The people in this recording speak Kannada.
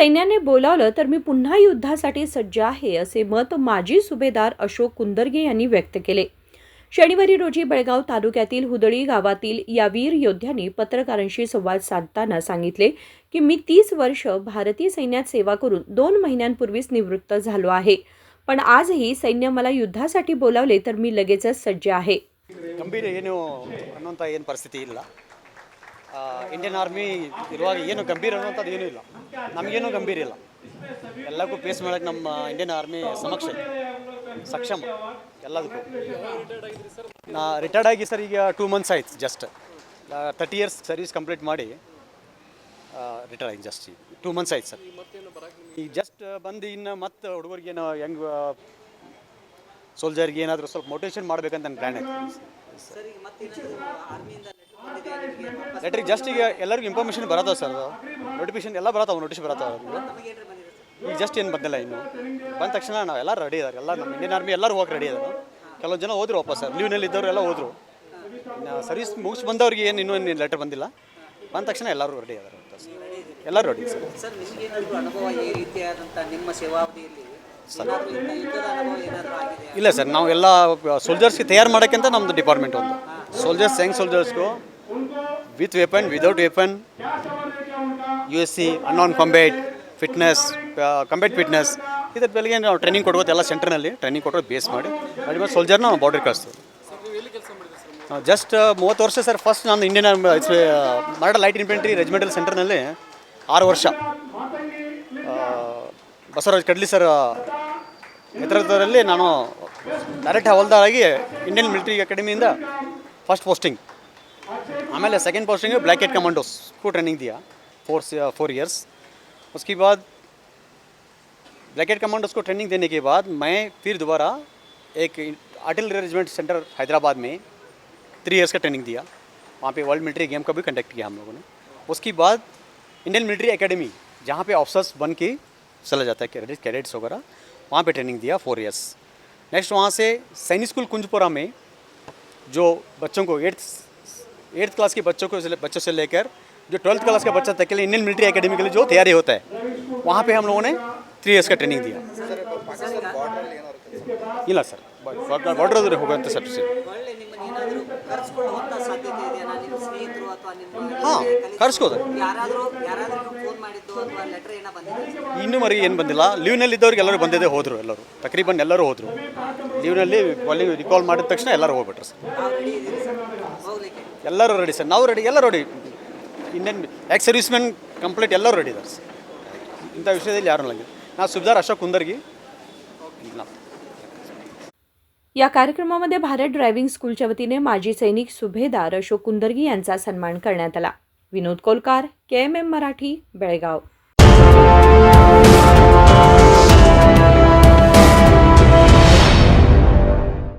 सैन्याने बोलावलं तर मी पुन्हा युद्धासाठी सज्ज आहे असे मत माजी सुभेदार अशोक कुंदरगे यांनी व्यक्त केले शनिवारी रोजी बेळगाव तालुक्यातील हुदळी गावातील या वीर योद्ध्यांनी पत्रकारांशी संवाद साधताना सांगितले की मी तीस वर्ष भारतीय सैन्यात सेवा करून दोन महिन्यांपूर्वीच निवृत्त झालो आहे पण आजही सैन्य मला युद्धासाठी बोलावले तर मी लगेचच सज्ज आहे ಗಂಭೀರ ಏನು ಅನ್ನೋಂಥ ಏನು ಪರಿಸ್ಥಿತಿ ಇಲ್ಲ ಆ, ಇಂಡಿಯನ್ ಆರ್ಮಿ ಇರುವಾಗ ಏನು ಗಂಭೀರ ಅನ್ನೋಂಥದ್ದು ಏನೂ ಇಲ್ಲ. ನಮಗೇನು ಗಂಭೀರ ಇಲ್ಲ. ಎಲ್ಲಕ್ಕೂ ಫೇಸ್ ಮಾಡೋಕ್ಕೆ ನಮ್ಮ ಇಂಡಿಯನ್ ಆರ್ಮಿ ಸಮಕ್ಷ. ಸಕ್ಷಮ. ಎಲ್ಲದಕ್ಕೂ. ನಾ ರಿಟೈರ್ಡ್ ಆಗಿ ಸರ್ ಈಗ ಟೂ ಮಂತ್ಸ್ ಆಯ್ತು just thirty years service complete ಮಾಡಿ ರಿಟೈರ್ ಆಗಿ ಜಸ್ಟ್ ಟೂ ಮಂತ್ಸ್ ಆಯ್ತು ಸರ್. ಈಗ ಜಸ್ಟ್ ಬಂದು ಇನ್ನು ಮತ್ತೆ ಹುಡುಗರಿಗೇನು ಹೆಂಗೆ ಸೋಲ್ಜರ್ಗೆ ಏನಾದರೂ ಸ್ವಲ್ಪ ಮೋಟಿವೇಶನ್ ಮಾಡಬೇಕಂತ ನನ್ನ ಪ್ಲ್ಯಾನ್ ಐತೆ. ಲೆಟ್ರಿಗೆ ಜಸ್ಟ್ ಈಗ ಎಲ್ಲರಿಗೂ ಇನ್ಫಾರ್ಮೇಷನ್ ಬರತ್ತವ ಸರ್ ಅದು? ನೋಟಿಫಿಕೇಶನ್ ಎಲ್ಲ ಬರತ್ತಾವ ನೋಟಿಸ್ ಬರತ್ತಾವ ಈಗ ಜಸ್ಟ್ ಏನು ಬಂದಿಲ್ಲ ಇನ್ನು? ಬಂದ ತಕ್ಷಣ ನಾವು ಎಲ್ಲ ರೆಡಿ ಇದ್ದಾರೆ ಎಲ್ಲ ನಮ್ಮ ಇಂಡಿಯನ್ ಆರ್ಮಿ ಎಲ್ಲರೂ ಹೋಗಿ ರೆಡಿ ಇದ್ದಾರೆ ಕೆಲವೊಂದು ಜನ ಹೋದ್ರು ವಾಪಸ್ ಸರ್. ಲೀವ್ನಲ್ಲಿ ಇದ್ದವರು ಎಲ್ಲ ಹೋದ್ರು. ಸರ್ವಿಸ್ ಮುಗಿಸಿ ಬಂದವ್ರಿಗೆ ಏನು ಇನ್ನೂ ಲೆಟರ್ ಬಂದಿಲ್ಲ. ಬಂದ ತಕ್ಷಣ ಎಲ್ಲರೂ ರೆಡಿ ಇದ್ದಾರೆ ಸರ್. ಎಲ್ಲರೂ ರೆಡಿ ಸರ್. ಸರ್ ನಿಮಗೇನಾದರೂ ಅನುಭವ ಈ ರೀತಿಯಾದಂಥ ನಿಮ್ಮ ಸೇವಾವಧಿಯಲ್ಲಿ ಇಲ್ಲ ಸರ್ ನಾವು ಎಲ್ಲ ಸೋಲ್ಜರ್ಸ್ಗೆ ತಯಾರು ಮಾಡೋಕ್ಕಿಂತ ನಮ್ಮದು ಡಿಪಾರ್ಟ್ಮೆಂಟ್ ಒಂದು. ಸೋಲ್ಜರ್ಸ್ ಹೆಂಗ್ ಸೋಲ್ಜರ್ಸ್ಗೂ with weapon U S C ಅನ್ಆನ್ combat fitness combat fitness ಇದ್ರ ಬೆಳಗ್ಗೆ ನಾವು ಟ್ರೈನಿಂಗ್ ಕೊಡ್ಬೋದು ಎಲ್ಲ ಸೆಂಟರ್ನಲ್ಲಿ ಟ್ರೈನಿಂಗ್ ಕೊಟ್ಟರೆ ಬೇಸ್ ಮಾಡಿ. ಅದ್ರ ಮೇಲೆ ಸೋಲ್ಜರ್ನ ಬಾರ್ಡ್ರಿಗೆ ಬಾರ್ಡರ್ ಕಳಿಸ್ತೀವಿ. ಜಸ್ಟ್ ಮೂವತ್ತು ವರ್ಷ ಸರ್ ಫಸ್ಟ್ ನಾನು Indian Maratha light infantry regimental ಸೆಂಟರ್ನಲ್ಲಿ ಆರು ವರ್ಷ. ಬಸವರಾಜ್ ಕಡ್ಲಿ ಸರ್ ನೇತೃತ್ವದಲ್ಲಿ ನಾನು ಡೈರೆಕ್ಟ್ ಹವಲ್ದಾರಾಗಿ ಇಂಡಿಯನ್ ಮಿಲಿಟರಿ ಅಕಾಡೆಮಿಯಿಂದ ಫಸ್ಟ್ ಪೋಸ್ಟಿಂಗ್ ಆಮೇಲೆ second posting black head commandos को ट्रेनिंग दिया फोर फोर इयर्स उसके बाद ब्लैक हेड कमांडोस को ट्रेनिंग देने के बाद मैं फिर दोबारा एक आर्टिलरी रेजिमेंट सेंटर हैदराबाद में थ्री इयर्स का ट्रेनिंग दिया वहाँ पे वर्ल्ड मिलिट्री गेम का भी कंडक्ट किया हम लोगों ने उसके बाद इंडियन मिलिट्री एकेडमी जहाँ पे ऑफिसर्स बन के चला जाता है कैडेट्स कैडेट्स वगैरह वहाँ पे ट्रेनिंग दिया फोर इयर्स नेक्स्ट वहाँ से सैनिक स्कूल कुंजपुरा में जो बच्चों को एट्थ एट्थ क्लास के बच्चों को से- बच्चों से लेकर जो ट्वेल्थ क्लास का बच्चा तक के लिए इंडियन मिलिट्री एकेडमी के लिए जो तैयारी होता है वहाँ पे हम लोगों ने थ्री इयर्स का ट्रेनिंग दिया ಇಲ್ಲ ಸರ್ ಬಾರ್ಡರ್ ಹೋಗುವಂಥ ಸರ್ ಒಳ್ಳೆ ನಿಮ್ಮನ್ನು ಏನಾದರೂ ಕರೆಸ್ಕೊಳ್ಳುವಂಥ ಸಾಧ್ಯತೆ ಇದೆಯಾ ನಿಮ್ಮ ಸ್ನೇಹಿತರು ಅಥವಾ ನಿಮ್ಮ ಹಾಂ ಕರ್ಸ್ಕೋದು ಯಾರಾದರೂ ಯಾರಾದರೂ ಫೋನ್ ಮಾಡಿದ್ದು ಅಥವಾ ಲೆಟರ್ ಏನೋ ಬಂದಿದೆ ಇನ್ನೂ ಮರಿ ಏನು ಬಂದಿಲ್ಲ ಲೀವ್ನಲ್ಲಿ ಇದ್ದವ್ರಿಗೆ ಎಲ್ಲರೂ ಬಂದಿದೆ ಹೋದರು ಎಲ್ಲರೂ ತಕ್ರೀಬನ್ ಎಲ್ಲರೂ ಹೋದರು ಲೀವ್ನಲ್ಲಿ ಕಾಲಿಂಗ್ ರಿಕಾಲ್ ಮಾಡಿದ ತಕ್ಷಣ ಎಲ್ಲರೂ ಹೋಗ್ಬಿಟ್ರು ಸರ್ ಎಲ್ಲರೂ ರೆಡಿ ಸರ್ ನಾವು ರೆಡಿ ಎಲ್ಲರೂ ready Indian ex servicemen complete ಎಲ್ಲರೂ ರೆಡಿ ಇದ್ದಾರೆ ಸರ್ ಇಂಥ ವಿಷಯದಲ್ಲಿ ಯಾರೂ ಇಲ್ಲ ನಾವು ಸುಬ್ದಾರ್ ಅಶೋಕ್ ಕುಂದರ್ಗಿ ನಾವು या कार्यक्रमामध्ये भारत ड्रायव्हिंग स्कूलच्या वतीने माजी सैनिक सुभेदार अशोक कुंदर्गी यांचा सन्मान करण्यात आला Vinod Kolkar K M M Marathi Belgaum